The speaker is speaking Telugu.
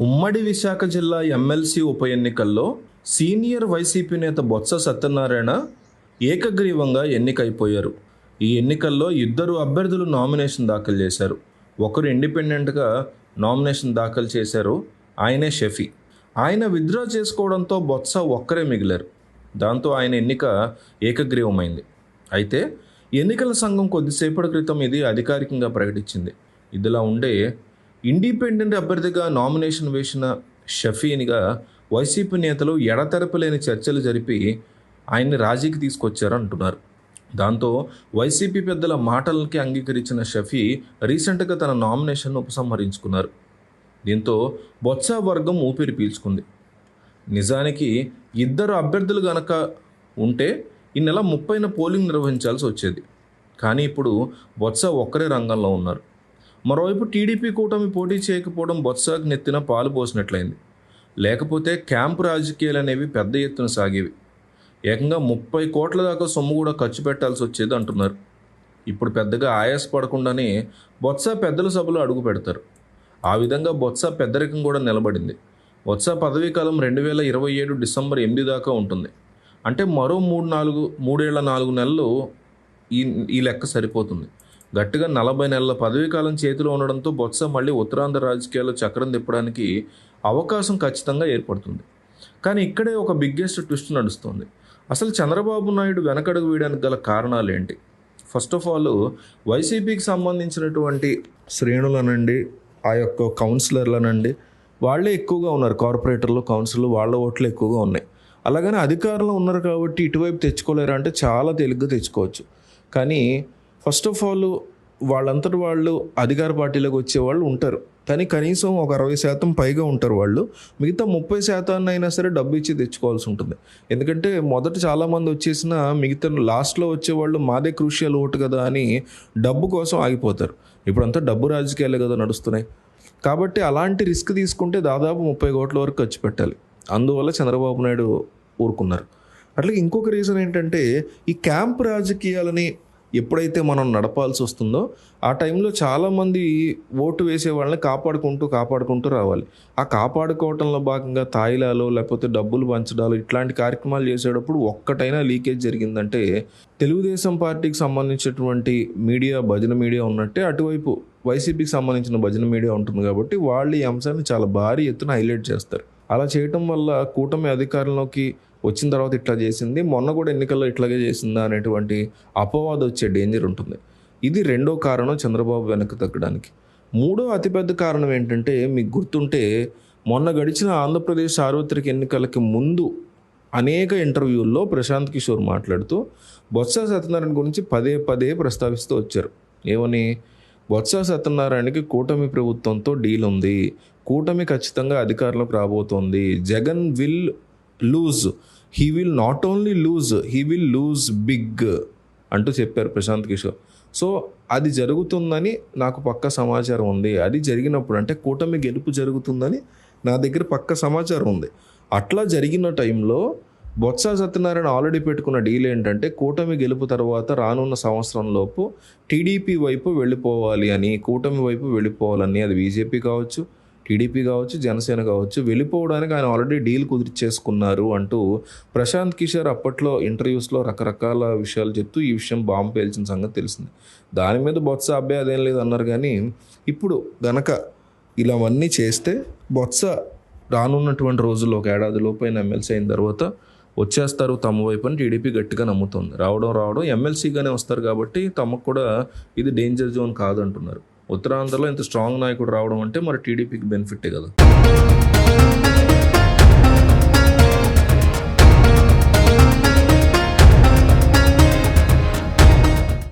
ఉమ్మడి విశాఖ జిల్లా ఎమ్మెల్సీ ఉప ఎన్నికల్లో సీనియర్ వైసీపీ నేత బొత్స సత్యనారాయణ ఏకగ్రీవంగా ఎన్నికైపోయారు. ఈ ఎన్నికల్లో ఇద్దరు అభ్యర్థులు నామినేషన్ దాఖలు చేశారు. ఒకరు ఇండిపెండెంట్గా నామినేషన్ దాఖలు చేశారు. ఆయనే షఫీ. ఆయన విత్డ్రా చేసుకోవడంతో బొత్స ఒక్కరే మిగిలారు. దాంతో ఆయన ఎన్నిక ఏకగ్రీవమైంది. అయితే ఎన్నికల సంఘం కొద్దిసేపటి క్రితం ఇది అధికారికంగా ప్రకటించింది. ఇదిలా ఉండే ఇండిపెండెంట్ అభ్యర్థిగా నామినేషన్ వేసిన షఫీన్గా వైసీపీ నేతలు ఎడతెరపలేని చర్చలు జరిపి ఆయన్ని రాజీకి తీసుకొచ్చారు అంటున్నారు. దాంతో వైసీపీ పెద్దల మాటలకి అంగీకరించిన షఫీ రీసెంట్గా తన నామినేషన్ను ఉపసంహరించుకున్నారు. దీంతో బొత్స వర్గం ఊపిరి పీల్చుకుంది. నిజానికి ఇద్దరు అభ్యర్థులు గనక ఉంటే ఈ నెల ముప్పైన పోలింగ్ నిర్వహించాల్సి వచ్చేది. కానీ ఇప్పుడు బొత్స ఒక్కరే రంగంలో ఉన్నారు. మరోవైపు టీడీపీ కూటమి పోటీ చేయకపోవడం బొత్సకు నెత్తిన పాలు పోసినట్లయింది. లేకపోతే క్యాంపు రాజకీయాలు అనేవి పెద్ద ఎత్తున సాగేవి. ఏకంగా ముప్పై కోట్ల దాకా సొమ్ము కూడా ఖర్చు పెట్టాల్సి వచ్చేది అంటున్నారు. ఇప్పుడు పెద్దగా ఆయాసపడకుండానే బొత్స పెద్దల సభలో అడుగు పెడతారు. ఆ విధంగా బొత్స పెద్దరికం కూడా నిలబడింది. బొత్స పదవీ కాలం రెండు వేల ఇరవై ఏడు డిసెంబర్ ఎనిమిది దాకా ఉంటుంది. అంటే మరో మూడు నాలుగు మూడేళ్ళ నాలుగు నెలలు ఈ ఈ లెక్క సరిపోతుంది. గట్టిగా నలభై నెలల పదవీ కాలం చేతిలో ఉండడంతో బొత్స మళ్ళీ ఉత్తరాంధ్ర రాజకీయాల్లో చక్రం తిప్పడానికి అవకాశం ఖచ్చితంగా ఏర్పడుతుంది. కానీ ఇక్కడే ఒక బిగ్గెస్ట్ ట్విస్ట్ నడుస్తుంది. అసలు చంద్రబాబు నాయుడు వెనకడుగు వేయడానికి గల కారణాలు ఏంటి? ఫస్ట్ ఆఫ్ ఆల్ వైసీపీకి సంబంధించినటువంటి శ్రేణులనండి ఆ యొక్క కౌన్సిలర్లనండి వాళ్ళే ఎక్కువగా ఉన్నారు. కార్పొరేటర్లు కౌన్సిల్ వాళ్ళ ఓట్లు ఎక్కువగా ఉన్నాయి. అలాగని అధికారంలో ఉన్నారు కాబట్టి ఇటువైపు తెచ్చుకోలేరు అంటే చాలా తేలిగ్గా తెచ్చుకోవచ్చు. కానీ ఫస్ట్ ఆఫ్ ఆల్ వాళ్ళంతటి వాళ్ళు అధికార పార్టీలోకి వచ్చే వాళ్ళు ఉంటారు. కానీ కనీసం ఒక అరవై శాతం పైగా ఉంటారు వాళ్ళు. మిగతా ముప్పై శాతాన్ని అయినా సరే డబ్బు ఇచ్చి తెచ్చుకోవాల్సి ఉంటుంది. ఎందుకంటే మొదట చాలామంది వచ్చేసిన మిగతా లాస్ట్లో వచ్చేవాళ్ళు మాదే క్రూషియల్ ఓటు కదా అని డబ్బు కోసం ఆగిపోతారు. ఇప్పుడంతా డబ్బు రాజకీయాలే కదా నడుస్తున్నాయి. కాబట్టి అలాంటి రిస్క్ తీసుకుంటే దాదాపు ముప్పై కోట్ల వరకు ఖర్చు పెట్టాలి. అందువల్ల చంద్రబాబు నాయుడు ఊరుకున్నారు. అట్లాగే ఇంకొక రీజన్ ఏంటంటే ఈ క్యాంప్ రాజకీయాలని ఎప్పుడైతే మనం నడపాల్సి వస్తుందో ఆ టైంలో చాలామంది ఓటు వేసే వాళ్ళని కాపాడుకుంటూ కాపాడుకుంటూ రావాలి. ఆ కాపాడుకోవటంలో భాగంగా తాయిలాలు లేకపోతే డబ్బులు పంచడాలు ఇట్లాంటి కార్యక్రమాలు చేసేటప్పుడు ఒక్కటైనా లీకేజ్ జరిగిందంటే తెలుగుదేశం పార్టీకి సంబంధించినటువంటి మీడియా భజన మీడియా ఉన్నట్టే అటువైపు వైసీపీకి సంబంధించిన భజన మీడియా ఉంటుంది కాబట్టి వాళ్ళు ఈ అంశాన్ని చాలా భారీ ఎత్తున హైలైట్ చేస్తారు. అలా చేయటం వల్ల కూటమి అధికారంలోకి వచ్చిన తర్వాత ఇట్లా చేసింది మొన్న కూడా ఎన్నికల్లో ఇట్లాగే చేసిందా అనేటువంటి అపవాదం వచ్చే డేంజర్ ఉంటుంది. ఇది రెండో కారణం చంద్రబాబు వెనక్కి తగ్గడానికి. మూడో అతిపెద్ద కారణం ఏంటంటే మీకు గుర్తుంటే మొన్న గడిచిన ఆంధ్రప్రదేశ్ సార్వత్రిక ఎన్నికలకి ముందు అనేక ఇంటర్వ్యూల్లో ప్రశాంత్ కిషోర్ మాట్లాడుతూ బొత్స సత్యనారాయణ గురించి పదే పదే ప్రస్తావిస్తూ వచ్చారు. ఏమని? బొత్స సత్యనారాయణకి కూటమి ప్రభుత్వంతో డీల్ ఉంది. కూటమి ఖచ్చితంగా అధికారంలోకి రాబోతోంది. Jagan will lose he will not only lose he will lose big అంటూ చెప్పారు ప్రశాంత్ కిషోర్. సో అది జరుగుతుందని నాకు పక్క సమాచారం ఉంది. అది జరిగినప్పుడు అంటే కూటమి గెలుపు జరుగుతుందని నా దగ్గర పక్క సమాచారం ఉంది. అట్లా జరిగిన టైంలో బొత్స సత్యనారాయణ ఆల్రెడీ పెట్టుకున్న డీల్ ఏంటంటే కూటమి గెలుపు తర్వాత రానున్న సంవత్సరంలోపు టీడీపీ వైపు వెళ్ళిపోవాలి అని కూటమి వైపు వెళ్ళిపోవాలని అది బీజేపీ కావచ్చు టీడీపీ కావచ్చు జనసేన కావచ్చు వెళ్ళిపోవడానికి ఆయన ఆల్రెడీ డీల్ కుదిర్చేసుకున్నారు అంటూ ప్రశాంత్ కిషోర్ అప్పట్లో ఇంటర్వ్యూస్లో రకరకాల విషయాలు చెప్తూ ఈ విషయం బాంబు పేల్చిన సంగతి తెలిసింది. దాని మీద బొత్స అబ్బాయి అదేం లేదు అన్నారు కానీ ఇప్పుడు గనక ఇలావన్నీ చేస్తే బొత్స రానున్నటువంటి రోజుల్లో ఒక ఏడాది లోపైన ఎమ్మెల్సీ అయిన తర్వాత వచ్చేస్తారు తమ వైపు అని టీడీపీ గట్టిగా నమ్ముతుంది. రావడం రావడం ఎమ్మెల్సీగానే వస్తారు కాబట్టి తమకు కూడా ఇది డేంజర్ జోన్ కాదంటున్నారు. ఉత్తరాంధ్రలో ఇంత స్ట్రాంగ్ నాయకుడు రావడం అంటే మరి టీడీపీకి బెనిఫిటే కదా.